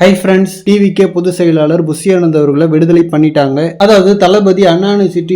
Hi friends டிவிக்கே பொதுச் செயலாளர் புஷியானந்த் அவர்களை விடுதலை பண்ணிட்டாங்க. அதாவது தளபதி அண்ணா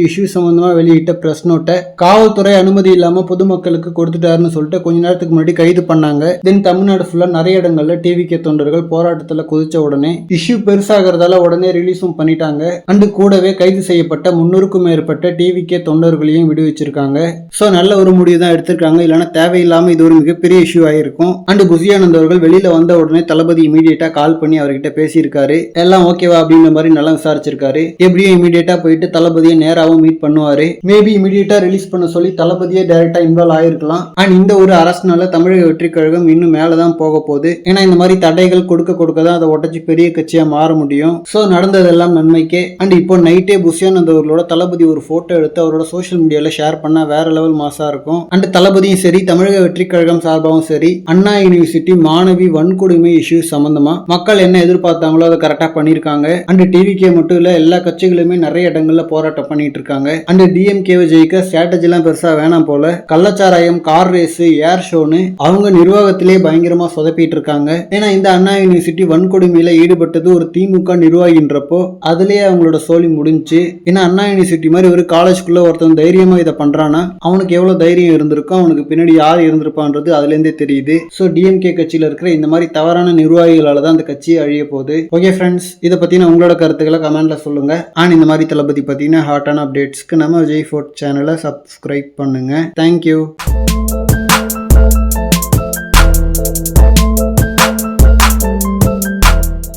இஷ்யூ சம்பந்தமா வெளியிட்ட பிரஸ் நோட்டை காவல்துறை அனுமதி இல்லாம பொதுமக்களுக்கு கொடுத்துட்டாருன்னு சொல்லிட்டு கொஞ்ச நேரத்துக்கு முன்னாடி கைது பண்ணாங்க. தென் தமிழ்நாடு ஃபுல்லா நிறைய இடங்கள்ல டிவிக்கே தொண்டர்கள் போராட்டத்துல குதிச்ச உடனே இஷ்யூ பெருசாகிறதால உடனே ரிலீஸும் பண்ணிட்டாங்க. அண்டு கூடவே கைது செய்யப்பட்ட முன்னூறுக்கும் மேற்பட்ட டிவிக்கே தொண்டர்களையும் விடுவிச்சிருக்காங்க. ஸோ நல்ல ஒரு முடிவு தான் எடுத்திருக்காங்க. இல்லைன்னா தேவையில்லாம இது ஒரு மிகப்பெரிய இஷ்யூ ஆயிருக்கும். அண்டு புஷியானந்த் அவர்கள் வெளியில வந்த உடனே தளபதி இமீடியட்டா கால் பண்ணி அவர்கிட்ட பேசியிருக்காரு. எல்லாம் ஓகேவா அப்படின்ற மாதிரி நல்லா விசாரிச்சிருக்காரு. எப்படியும் இமீடியட்டா போயிட்டு தளபதியை நேராவும் மீட் பண்ணுவாரு. மேபி இமீடியட்டா ரிலீஸ் பண்ண சொல்லி தளபதியே டைரக்டா இன்வால்வ் ஆயிருக்கலாம். அண்ட் இந்த ஒரு அரசுனால தமிழக வெற்றி கழகம் இன்னும் மேலதான் போக போகுது. ஏன்னா இந்த மாதிரி தடைகள் கொடுக்க கொடுக்க தான் அதை உடச்சி பெரிய கட்சியா மாற முடியும். ஸோ நடந்ததெல்லாம் நன்மைக்கே. அண்ட் இப்போ நைட்டே புஷியானந்த் அவர்களோட தளபதி ஒரு போட்டோ எடுத்து அவரோட சோஷியல் மீடியால ஷேர் பண்ணா வேற லெவல் மாசா இருக்கும். அண்ட் தளபதியும் சரி தமிழக வெற்றி கழகம் சார்பாகவும் சரி அண்ணா யூனிவர்சிட்டி மாணவி வன்கொடுமை இஷ்யூ சம்பந்தமா மக்கள் என்ன எதிர்பார்த்தாங்களோ அதை கரெக்டா பண்ணியிருக்காங்க. அண்ட் டிவிகே மட்டும் இல்ல எல்லா கட்சிகளுமே நிறைய இடங்கள்ல போராட்டம் பண்ணிட்டு இருக்காங்க அண்ட் டிஎம்கேவை ஜெயிக்க ஸ்ட்ராட்டஜிலாம் எல்லாம் பெருசா வேணாம் போல. கள்ளச்சாராயம் கார் ரேஸ் ஏர் ஷோன்னு அவங்க நிர்வாகத்திலே பயங்கரமா சொதப்பிட்டு இருக்காங்க ஏன்னா இந்த அண்ணா யூனிவர்சிட்டி வன்கொடுமையில ஈடுபட்டது ஒரு திமுக நிர்வாகின்றப்போ அதுலயே அவங்களோட சோழி முடிஞ்சுச்சு. ஏன்னா அண்ணா யூனிவர்சிட்டி மாதிரி ஒரு காலேஜ்குள்ள ஒருத்தன் தைரியமா இதை பண்ணுறான்னா அவனுக்கு எவ்வளவு தைரியம் இருந்திருக்கும் அவனுக்கு பின்னாடி யார் இருந்திருப்பான்றது அதுல இருந்தே தெரியுது ஸோ டிஎம்கே கட்சியில இருக்கிற இந்த மாதிரி தவறான நிர்வாகிகளால தான் அந்த கட்சி அழிய போகுது. ஓகே ஃப்ரெண்ட்ஸ் இதை பற்றின உங்களோட கருத்துக்களை கமெண்ட்ல சொல்லுங்க. அண்ட் இந்த மாதிரி தளபதி பத்தின ஹாட்டான அப்டேட்ஸ்க்கு நம்ம விஜய் ஃபோர்ட் சேனலை சப்ஸ்கிரைப் பண்ணுங்க. Thank you